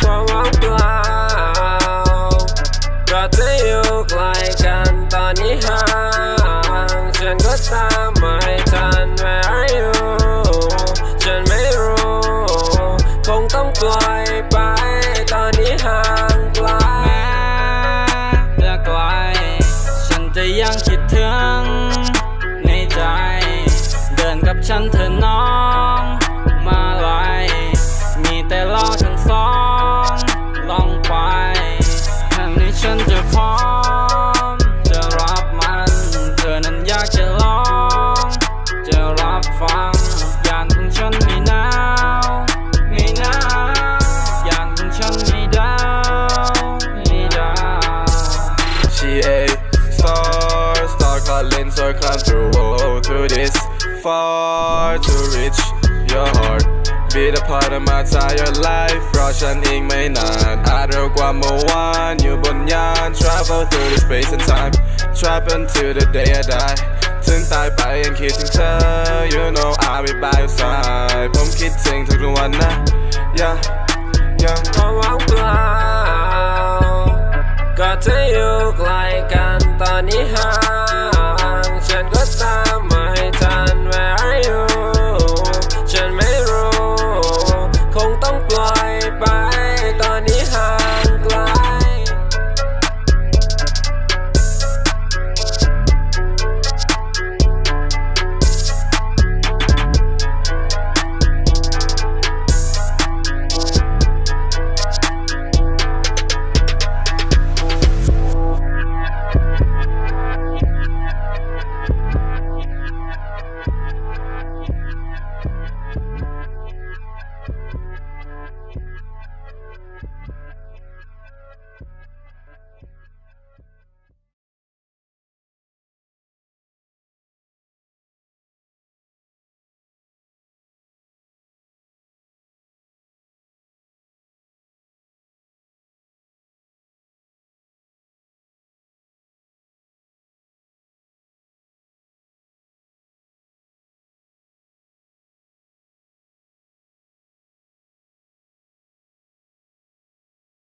ความว่างเปล่าก็จะอยู่ใกล้กันตอนนี้ห่างฉันก็ตาม calling, so climb through, oh, through this far to reach your heart. Be the part of my entire life เพราะฉันเองไม่นานอาจเร็วกว่าเมื่อวานอยู่บนยาน Travel through the space and time Trap until the day I die ถึงตายไปยังคิดถึงเธอ You know I'll be by your side ผมคิดถึงทุกๆวันนะ Yeah Yeah ความว่างเปล่าก็จะอยู่ใกล้กันตอนนี้ห่าง